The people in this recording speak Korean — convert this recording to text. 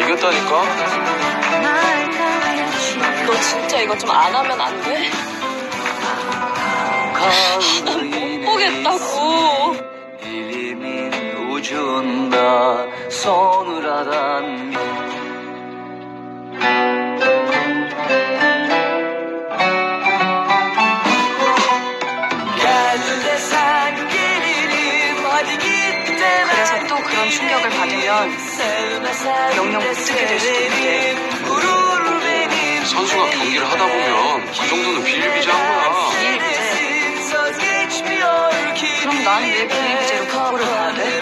이겼다니까? 너 진짜 이거 좀 안 하면 안 돼? 못 보겠다고. Dilimin ucunda sonradan Gel desen gelirim hadi git 그래서 또 그런 충격을 받으면 영영 못 쓰게 될 수도 있는데 선수가 경기를 하다 보면 그 정도는 비일비재한 거야. 비일비재. 그럼 난 왜 비일비재로 각오를 해야 돼? 왜